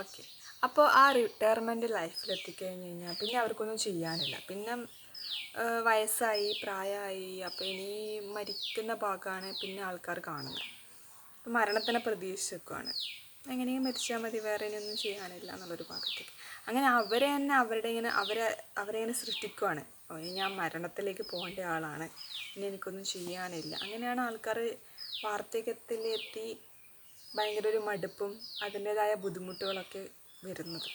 Okay. അപ്പോൾ ആ retirement ലൈഫിൽ എത്തിക്കഴിഞ്ഞ് കഴിഞ്ഞാൽ പിന്നെ അവർക്കൊന്നും ചെയ്യാനില്ല. പിന്നെ വയസ്സായി പ്രായമായി അപ്പോൾ ഇനി മരിക്കുന്ന ഭാഗമാണ് പിന്നെ ആൾക്കാർ കാണുന്നത് അപ്പോൾ മരണത്തിനെ പ്രതീക്ഷിക്കുകയാണ് എങ്ങനെയും മരിച്ചാൽ മതി വേറെ ഇനിയൊന്നും ചെയ്യാനില്ല എന്നുള്ളൊരു ഭാഗത്തേക്ക്. അങ്ങനെ അവരെ തന്നെ അവരുടെ ഇങ്ങനെ അവരെ അവരെ ഇങ്ങനെ ഇനി ഞാൻ മരണത്തിലേക്ക് പോകേണ്ട ആളാണ്. ഇനി എനിക്കൊന്നും ചെയ്യാനില്ല. അങ്ങനെയാണ് ആൾക്കാർ വാർദ്ധക്യത്തിലെത്തി ഭയങ്കര ഒരു മടുപ്പും അതിന്റെതായ ബുദ്ധിമുട്ടുകളൊക്കെ വരുന്നത്.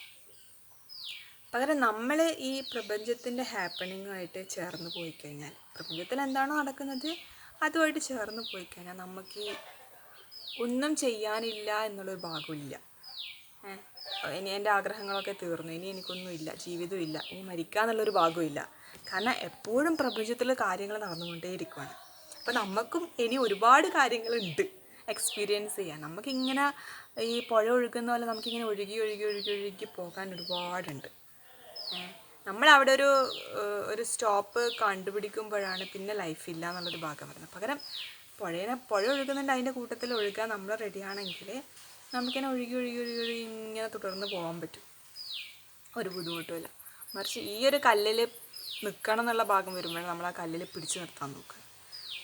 പകരം നമ്മൾ ഈ പ്രപഞ്ചത്തിന്റെ ഹാപ്പണിങ്ങുമായിട്ട് ചേർന്ന് പോയി കഴിഞ്ഞാൽ പ്രപഞ്ചത്തിൽ എന്താണോ നടക്കുന്നത് അതുമായിട്ട് ചേർന്ന് പോയി കഴിഞ്ഞാൽ നമുക്ക് ഒന്നും ചെയ്യാനില്ല എന്നുള്ളൊരു ഭാഗമില്ല ഇനി എന്റെ ആഗ്രഹങ്ങളൊക്കെ തീർന്നു ഇനി എനിക്കൊന്നുമില്ല ജീവിതമില്ല ഇനി മരിക്കുക എന്നുള്ളൊരു ഭാഗമില്ല കാരണം എപ്പോഴും പ്രപഞ്ചത്തിൽ കാര്യങ്ങൾ നടന്നുകൊണ്ടേയിരിക്കുകയാണ് അപ്പോൾ നമുക്കും ഇനി ഒരുപാട് കാര്യങ്ങളുണ്ട്. എക്സ്പീരിയൻസ് ചെയ്യാം. നമുക്കിങ്ങനെ ഈ പുഴ ഒഴുകുന്ന പോലെ നമുക്കിങ്ങനെ ഒഴുകി ഒഴുകി ഒഴുകി ഒഴുകി പോകാൻ ഒരുപാടുണ്ട്. നമ്മളവിടെ ഒരു ഒരു സ്റ്റോപ്പ് കണ്ടുപിടിക്കുമ്പോഴാണ് പിന്നെ ലൈഫ് ഇല്ല എന്നുള്ളൊരു ഭാഗം വരുന്നത്. പകരം പുഴയെ പുഴ ഒഴുകുന്നുണ്ട് അതിന്റെ കൂട്ടത്തിൽ ഒഴുകാൻ നമ്മൾ റെഡിയാണെങ്കിൽ നമുക്കിങ്ങനെ ഒഴുകി ഒഴുകി ഒഴുകി ഒഴുകി ഇങ്ങനെ തുടർന്ന് പോകാൻ പറ്റും. ഒരു ബുദ്ധിമുട്ടുമില്ല. മറിച്ച് ഈ ഒരു കല്ലിൽ നിൽക്കണം എന്നുള്ള ഭാഗം വരുമ്പോഴാണ് നമ്മൾ ആ കല്ലിൽ പിടിച്ചു നിർത്താൻ നോക്കുക.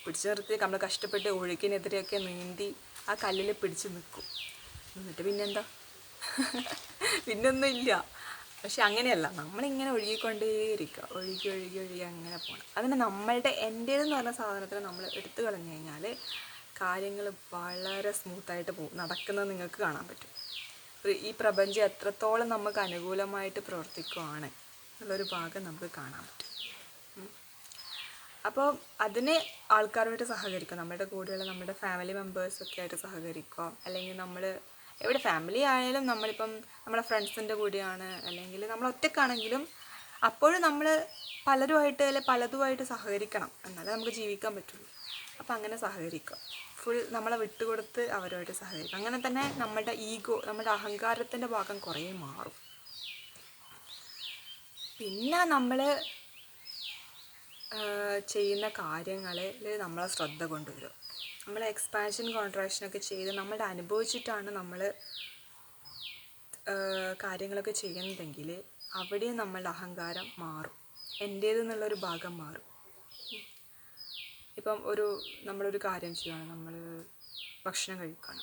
പിടിച്ചു നിർത്തി നമ്മൾ കഷ്ടപ്പെട്ട് ഒഴുക്കിനെതിരെയൊക്കെ നീന്തി ആ കല്ലിൽ പിടിച്ച് നിൽക്കും. എന്നിട്ട് പിന്നെന്താ? പിന്നൊന്നും ഇല്ല. പക്ഷെ അങ്ങനെയല്ല. നമ്മളിങ്ങനെ ഒഴുകിക്കൊണ്ടേയിരിക്കുക. ഒഴുകി ഒഴുകി ഒഴുകി അങ്ങനെ പോകണം അതിന് നമ്മളുടെ എന്റേതെന്ന് പറഞ്ഞ സാധനത്തിന് നമ്മൾ എടുത്തു കളഞ്ഞു കഴിഞ്ഞാൽ കാര്യങ്ങൾ വളരെ സ്മൂത്തായിട്ട് പോകും. നടക്കുന്നത് നിങ്ങൾക്ക് കാണാൻ പറ്റും. ഈ പ്രപഞ്ചം എത്രത്തോളം നമുക്ക് അനുകൂലമായിട്ട് പ്രവർത്തിക്കുവാണ് എന്നുള്ളൊരു ഭാഗം നമുക്ക് കാണാൻ പറ്റും. അപ്പോൾ അതിന് ആൾക്കാരുമായിട്ട് സഹകരിക്കുക നമ്മുടെ കൂടെയുള്ള നമ്മുടെ ഫാമിലി മെമ്പേഴ്സൊക്കെ ആയിട്ട് സഹകരിക്കുക അല്ലെങ്കിൽ നമ്മൾ എവിടെ ഫാമിലി ആയാലും നമ്മളിപ്പം നമ്മുടെ ഫ്രണ്ട്സിന്റെ കൂടെയാണ്. അല്ലെങ്കിൽ നമ്മൾ ഒറ്റക്കാണെങ്കിലും അപ്പോഴും നമ്മൾ പലരുമായിട്ട് അല്ലെ പലതുമായിട്ട് സഹകരിക്കണം. എന്നാലേ നമുക്ക് ജീവിക്കാൻ പറ്റുള്ളൂ. അപ്പം അങ്ങനെ സഹകരിക്കുക ഫുൾ നമ്മളെ വിട്ടുകൊടുത്ത് അവരുമായിട്ട് സഹകരിക്കുക അങ്ങനെ തന്നെ നമ്മുടെ ഈഗോ നമ്മുടെ അഹങ്കാരത്തിന്റെ ഭാഗം കുറേ മാറും. പിന്നെ നമ്മൾ ചെയ്യുന്ന കാര്യങ്ങളെ നമ്മളെ ശ്രദ്ധ കൊണ്ടുവരും. നമ്മൾ എക്സ്പാൻഷൻ കോൺട്രാക്ഷനൊക്കെ ചെയ്ത് നമ്മൾ അനുഭവിച്ചിട്ടാണ് നമ്മൾ കാര്യങ്ങളൊക്കെ ചെയ്യുന്നതെങ്കിൽ അവിടെ നമ്മളുടെ അഹങ്കാരം മാറും. എന്റേതെന്നുള്ളൊരു ഭാഗം മാറും. ഇപ്പം ഒരു നമ്മളൊരു കാര്യം ചെയ്യുകയാണ് നമ്മൾ ഭക്ഷണം കഴിക്കുകയാണ്.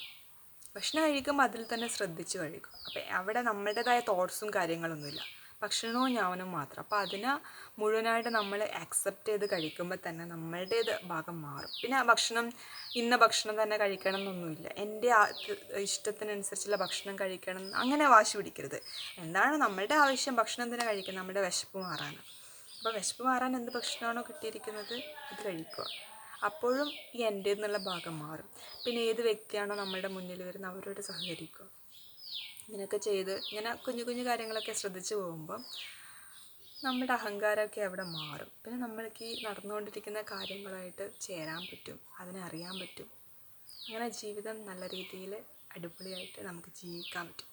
ഭക്ഷണം കഴിക്കുമ്പോൾ അതിൽ തന്നെ ശ്രദ്ധിച്ച് കഴിക്കും അപ്പം അവിടെ നമ്മളുടേതായ തോട്ട്സും കാര്യങ്ങളൊന്നുമില്ല. ഭക്ഷണവും ഞാവനും മാത്രം. അപ്പോൾ അതിനെ മുഴുവനായിട്ട് നമ്മൾ ആക്സെപ്റ്റ് ചെയ്ത് കഴിക്കുമ്പോൾ തന്നെ നമ്മളുടേത് ഭാഗം മാറും. പിന്നെ ഭക്ഷണം ഇന്ന ഭക്ഷണം തന്നെ കഴിക്കണം എന്നൊന്നുമില്ല. എന്റെ ഇഷ്ടത്തിനനുസരിച്ചുള്ള ഭക്ഷണം കഴിക്കണം അങ്ങനെ വാശി പിടിക്കരുത്. എന്താണ് നമ്മളുടെ ആവശ്യം ഭക്ഷണം തന്നെ കഴിക്കുന്നത് നമ്മുടെ വിശപ്പ് മാറാനാണ് അപ്പോൾ വിശപ്പ് മാറാൻ എന്ത് ഭക്ഷണമാണോ കിട്ടിയിരിക്കുന്നത്? അത് കഴിക്കുക. അപ്പോഴും ഈ എന്റെ എന്നുള്ള ഭാഗം മാറും. പിന്നെ ഏത് വ്യക്തിയാണോ നമ്മളുടെ മുന്നിൽ വരുന്നത് അവരോട് സഹകരിക്കുക. ഇങ്ങനെയൊക്കെ ചെയ്ത് ഇങ്ങനെ കുഞ്ഞു കുഞ്ഞു കാര്യങ്ങളൊക്കെ ശ്രദ്ധിച്ചു പോകുമ്പം നമ്മുടെ അഹങ്കാരമൊക്കെ അവിടെ മാറും. പിന്നെ നമ്മൾക്ക് ഈ നടന്നുകൊണ്ടിരിക്കുന്ന കാര്യങ്ങളായിട്ട് ചേരാൻ പറ്റും അതിനെ അറിയാൻ പറ്റും. അങ്ങനെ ജീവിതം നല്ല രീതിയിൽ അടിപൊളിയായിട്ട് നമുക്ക് ജീവിക്കാൻ പറ്റും.